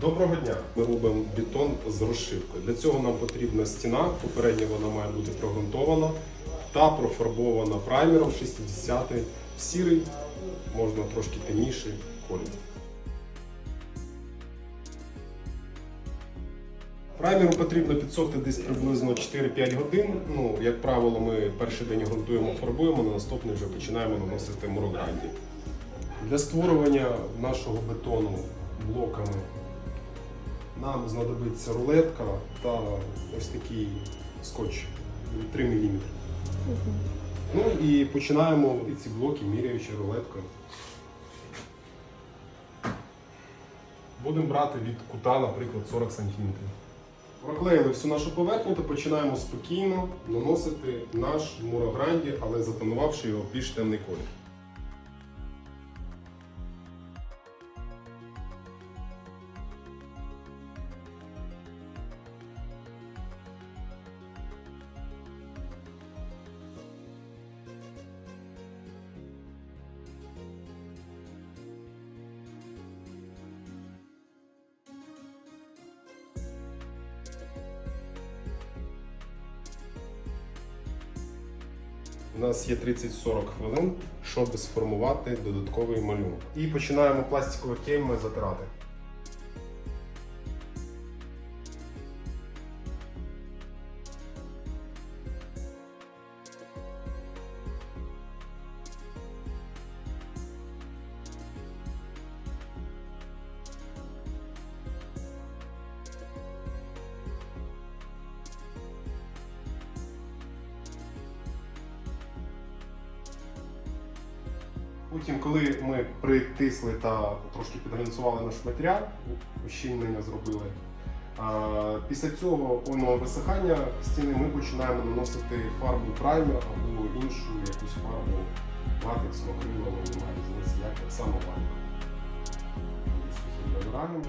Доброго дня! Ми робимо бетон з розшивкою. Для цього нам потрібна стіна. Попередньо вона має бути прогрунтована та профарбована праймером 60 в сірий, можна трошки темніший колір. Праймеру потрібно підсохти десь приблизно 4-5 годин. Ну, як правило, ми перший день ґрунтуємо, фарбуємо, на наступний вже починаємо наносити мурогранді. Для створювання нашого бетону блоками нам знадобиться рулетка та ось такий скотч 3 мм. Ну і починаємо ці блоки міряючи рулеткою. Будемо брати від кута, наприклад, 40 см. Проклеїли всю нашу поверхню, то починаємо спокійно наносити наш мурогранді, але затонувавши його більш темний колір. У нас є 30-40 хвилин, щоб сформувати додатковий малюнок. І починаємо пластикові кейми затирати. Потім, коли ми притисли та трошки підглянцювали наш матеріал, ущільнення зробили. Після цього повного висихання стіни ми починаємо наносити фарбу праймер або іншу якусь фарбу латексну, акрилову, немає різниці, як так само варто. Сухим Вибираємо.